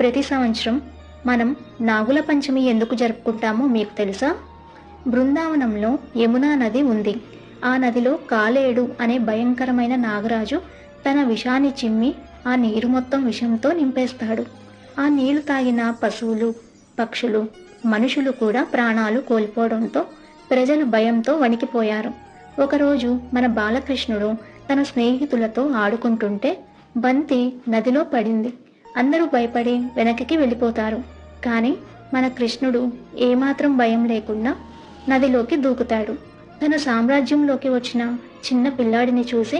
ప్రతి సంవత్సరం మనం నాగుల పంచమి ఎందుకు జరుపుకుంటామో మీకు తెలుసా? బృందావనంలో యమునా నది ఉంది. ఆ నదిలో కాలేడు అనే భయంకరమైన నాగరాజు తన విషాన్ని చిమ్మి ఆ నీరు మొత్తం విషంతో నింపేస్తాడు. ఆ నీళ్ళు తాగిన పశువులు పక్షులు మనుషులు కూడా ప్రాణాలు కోల్పోవడంతో ప్రజలు భయంతో వణికిపోయారు. ఒకరోజు మన బాలకృష్ణుడు తన స్నేహితులతో ఆడుకుంటుంటే బంతి నదిలో పడింది. అందరూ భయపడి వెనక్కి వెళ్ళిపోతారు. కానీ మన కృష్ణుడు ఏమాత్రం భయం లేకుండా నదిలోకి దూకుతాడు. తన సామ్రాజ్యంలోకి వచ్చిన చిన్న పిల్లాడిని చూసి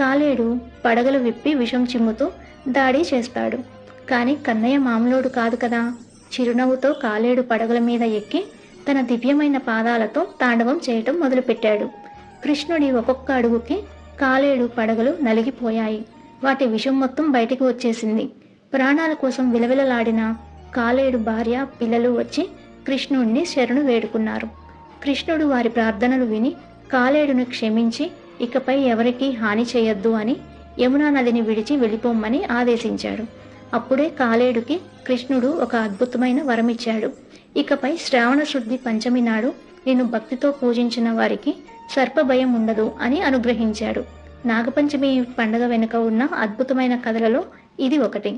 కాలేడు పడగలు విప్పి విషం చిమ్ముతూ దాడి చేస్తాడు. కానీ కన్నయ్య మామలోడు కాదు కదా. చిరునవ్వుతో కాలేడు పడగల మీద ఎక్కి తన దివ్యమైన పాదాలతో తాండవం చేయటం మొదలుపెట్టాడు. కృష్ణుడి ఒక్కొక్క అడుగుకి కాలేడు పడగలు నలిగిపోయాయి. వాటి విషం మొత్తం బయటికి వచ్చేసింది. ప్రాణాల కోసం విలవిలలాడిన కాలేడు భార్య పిల్లలు వచ్చి కృష్ణుడిని శరణు వేడుకున్నారు. కృష్ణుడు వారి ప్రార్థనలు విని కాలేడును క్షమించి ఇకపై ఎవరికీ హాని చేయొద్దు అని యమునా నదిని విడిచి వెళ్ళిపోమ్మని ఆదేశించాడు. అప్పుడే కాలేడుకి కృష్ణుడు ఒక అద్భుతమైన వరమిచ్చాడు. ఇకపై శ్రావణ శుద్ధి పంచమి నాడు నేను భక్తితో పూజించిన వారికి సర్పభయం ఉండదు అని అనుగ్రహించాడు. నాగపంచమి పండగ వెనుక ఉన్న అద్భుతమైన కథలలో ఇది ఒకటి.